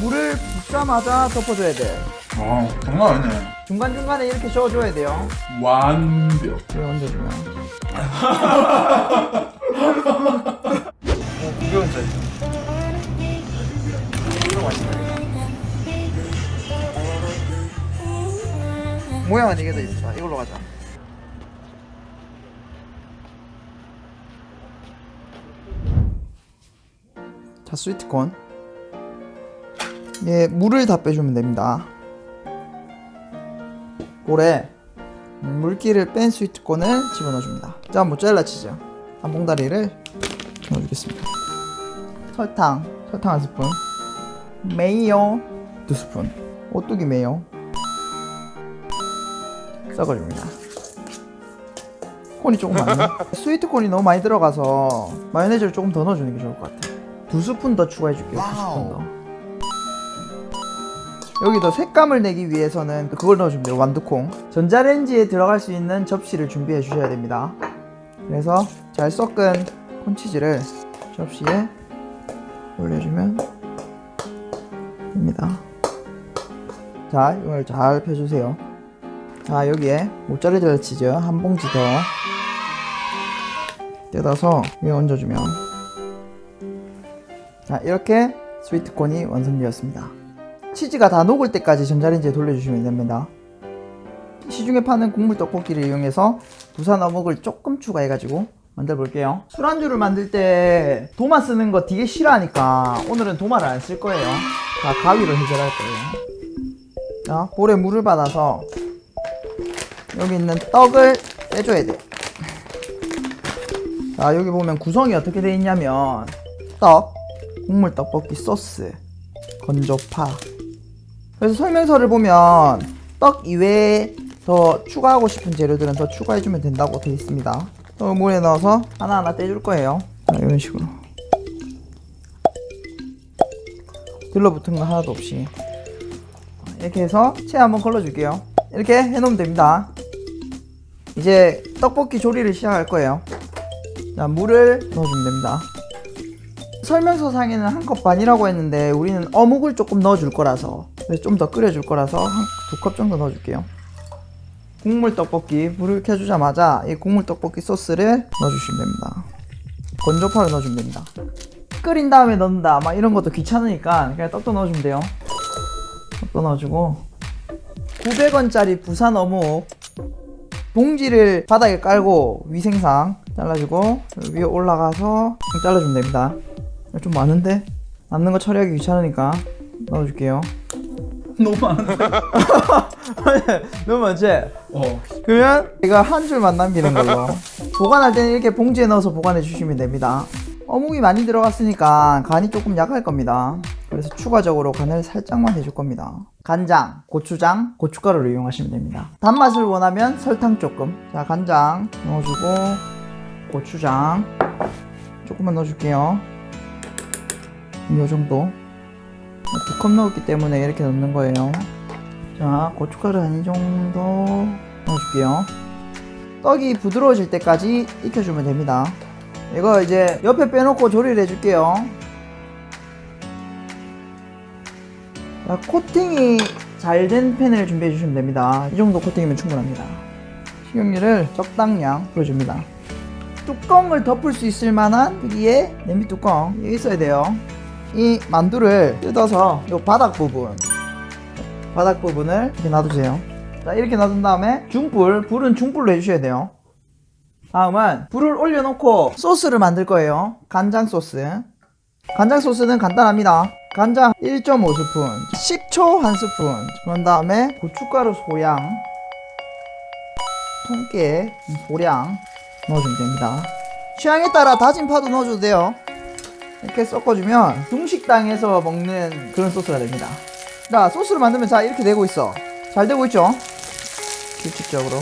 물을 붓자마자 덮어줘야 돼. 아 장난 아니네 중간중간에 이렇게 저어줘야 돼요. 완벽 이거 얹어주면. 어. 모양은 이게 더 이쁘다. 이걸로 가자. 자, 스위트콘. 예, 물을 다 빼주면 됩니다. 볼에 물기를 뺀 스위트콘을 집어넣어줍니다. 자, 모짜렐라 치즈 한 봉다리를 넣어주겠습니다. 설탕, 설탕 한 스푼. 메이요 두 스푼. 오뚜기 메이요 섞어줍니다. 콘이 조금 많네. 스위트 콘이 너무 많이 들어가서 마요네즈를 조금 더 넣어주는 게 좋을 것 같아. 두 스푼 더 추가해줄게요. 두 스푼 더. 여기 더 색감을 내기 위해서는 그걸 넣어주면 돼요. 완두콩. 전자레인지에 들어갈 수 있는 접시를 준비해 주셔야 됩니다. 그래서 잘 섞은 콘치즈를 접시에 올려주면 됩니다. 자, 이걸 잘 펴주세요. 자, 여기에 모짜렐라 치즈 한 봉지 더 뜯어서 위에 얹어주면 자, 이렇게 스위트콘이 완성되었습니다. 치즈가 다 녹을 때까지 전자레인지에 돌려주시면 됩니다. 시중에 파는 국물 떡볶이를 이용해서 부산 어묵을 조금 추가해가지고 만들어 볼게요. 술안주를 만들 때 도마 쓰는 거 되게 싫어하니까 오늘은 도마를 안 쓸 거예요. 다 가위로 해결할 거예요. 자, 볼에 물을 받아서 여기 있는 떡을 빼줘야 돼. 자, 여기 보면 구성이 어떻게 되어 있냐면 떡, 국물 떡볶이 소스, 건조파. 그래서 설명서를 보면 떡 이외에 더 추가하고 싶은 재료들은 더 추가해주면 된다고 되어 있습니다. 떡을 물에 넣어서 하나하나 떼줄 거예요. 자, 이런 식으로. 들러붙은 거 하나도 없이. 이렇게 해서 채 한번 걸러줄게요. 이렇게 해놓으면 됩니다. 이제 떡볶이 조리를 시작할 거예요. 자, 물을 넣어주면 됩니다. 설명서 상에는 한 컵 반이라고 했는데 우리는 어묵을 조금 넣어줄 거라서 좀 더 끓여줄 거라서 두컵 정도 넣어줄게요. 국물 떡볶이 불을 켜주자마자 이 국물 떡볶이 소스를 넣어주시면 됩니다. 건조파를 넣어주면 됩니다. 끓인 다음에 넣는다 막 이런 것도 귀찮으니까 그냥 떡도 넣어주면 돼요. 떡도 넣어주고 900원짜리 부산 어묵 봉지를 바닥에 깔고 위생상 잘라주고 위에 올라가서 좀 잘라주면 됩니다. 좀 많은데 남는 거 처리하기 귀찮으니까 넣어줄게요. 너무 많은데? 너무 많지? 어. 그러면 이거 한 줄만 남기는 걸로. 보관할 때는 이렇게 봉지에 넣어서 보관해 주시면 됩니다. 어묵이 많이 들어갔으니까 간이 조금 약할 겁니다. 그래서 추가적으로 간을 살짝만 해줄 겁니다. 간장, 고추장, 고춧가루를 이용하시면 됩니다. 단맛을 원하면 설탕 조금. 자 간장 넣어주고 고추장 조금만 넣어줄게요. 이 정도 두 컵 넣었기 때문에 이렇게 넣는 거예요 자, 고춧가루 한이 정도 넣어줄게요. 떡이 부드러워질 때까지 익혀주면 됩니다. 이거 이제 옆에 빼놓고 조리를 해줄게요. 자, 코팅이 잘 된 팬을 준비해 주시면 됩니다. 이 정도 코팅이면 충분합니다. 식용유를 적당량 뿌려줍니다. 뚜껑을 덮을 수 있을 만한 크기의 냄비 뚜껑 여기 있어야 돼요. 이 만두를 뜯어서 이 바닥 부분 바닥 부분을 이렇게 놔두세요. 자, 이렇게 놔둔 다음에 중불, 불은 중불로 해주셔야 돼요. 다음은 불을 올려놓고 소스를 만들 거예요. 간장 소스. 간장 소스는 간단합니다. 간장 1.5스푼, 식초 1스푼, 그런 다음에 고춧가루 소량, 통깨 소량 넣어주면 됩니다. 취향에 따라 다진 파도 넣어줘도 돼요. 이렇게 섞어주면 중식당에서 먹는 그런 소스가 됩니다. 자 소스를 만들면 자 이렇게 되고 있어. 잘 되고 있죠? 규칙적으로.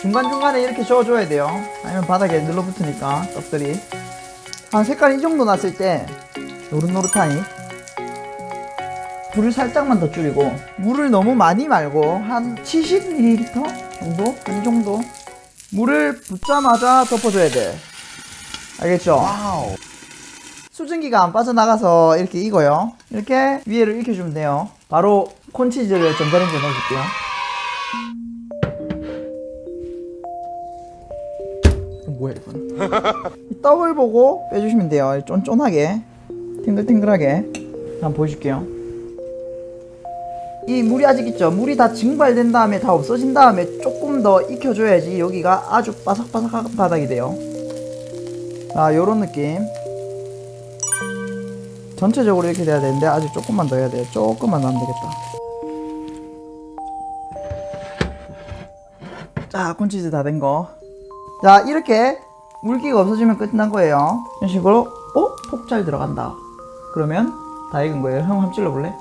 중간중간에 이렇게 저어줘야 돼요. 아니면 바닥에 눌러붙으니까 떡들이. 한 색깔 이 정도 났을 때 노릇노릇하니 불을 살짝만 더 줄이고 물을 너무 많이 말고 한 70ml 정도? 한 정도? 물을 붓자마자 덮어줘야 돼. 알겠죠? 수증기가 안 빠져나가서 이렇게 익어요. 이렇게 위에를 익혀주면 돼요. 바로 콘치즈를 전자레인지에 넣어줄게요. 뭐야 이건? 이 떡을 보고 빼주시면 돼요. 쫀쫀하게, 탱글탱글하게. 한번 보여줄게요. 이 물이 아직 있죠? 물이 다 증발된 다음에 다 없어진 다음에 조금 더 익혀줘야지 여기가 아주 바삭바삭한 바닥이 돼요. 아, 요런 느낌. 전체적으로 이렇게 돼야 되는데 아직 조금만 더 해야 돼요. 조금만 더 하면 되겠다. 자, 콘치즈 다 된 거. 자, 이렇게 물기가 없어지면 끝난 거예요. 이런 식으로, 어? 톡잘 들어간다. 그러면 다 익은 거예요. 형 한번 찔러 볼래?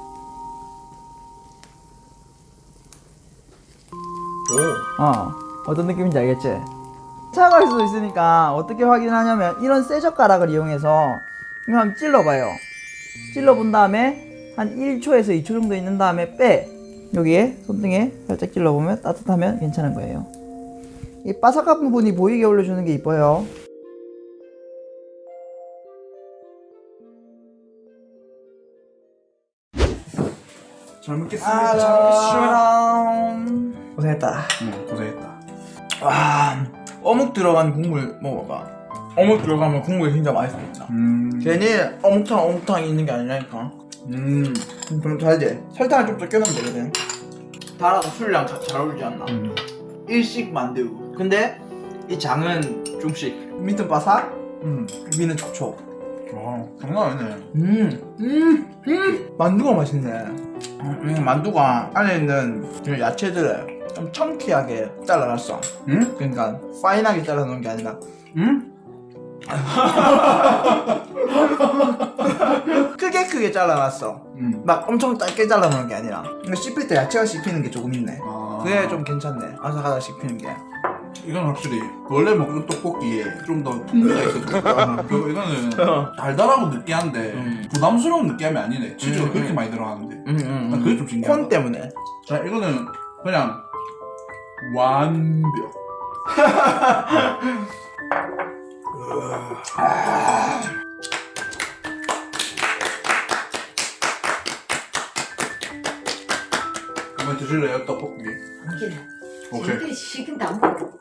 오. 어, 어떤 느낌인지 알겠지? 차가울 수도 있으니까 어떻게 확인하냐면 이런 쇠 젓가락을 이용해서 이거 한번 찔러봐요. 찔러 본 다음에 한 1초에서 2초 정도 있는 다음에 빼. 여기에 손등에 살짝 찔러 보면 따뜻하면 괜찮은 거예요. 이 바삭한 부분이 보이게 올려주는 게 이뻐요. 잘 먹겠습니다. 잘 먹겠습니다. 고생했다. 응, 고생했다. 와, 어묵 들어간 국물 먹어봐. 어묵 들어가면 국물이 진짜 맛있습니다. 음. 괜히 어묵탕 어묵탕이 있는 게 아니라니까. 음. 좀 잘지. 설탕을 좀더 껴놓으면 되거든. 달아서 술이랑 자- 잘 어울리지 않나? 음. 일식 만두. 근데 이 장은 중식. 밑은 바삭, 음. 위는 촉촉. 와, 장난 아니네. 음, 음, 음. 만두가 맛있네. 음, 만두가 안에 있는 그 야채들을 좀 청키하게 잘라놨어. 응? 그러니까 파인하게 잘라놓은 게 아니라 응? 크게 크게 잘라놨어. 응. 막 엄청 짧게 잘라놓은 게 아니라. 근데 씹힐 때 야채가 씹히는 게 조금 있네. 아. 그게 좀 괜찮네. 아삭아삭 씹히는 게. 이건 확실히 원래 먹는 떡볶이에 좀 더 풍미가 있거든. 그리고 이거는 달달하고 느끼한데 음. 부담스러운 느끼함이 아니네. 치즈가 음, 그렇게 음. 많이 들어가는데. 음, 음, 난 그게 좀 신기하다. 콘 때문에. 자, 이거는 그냥 완벽. 한번 드실래요 떡볶이? 오케이. 지금까지 식은다 먹고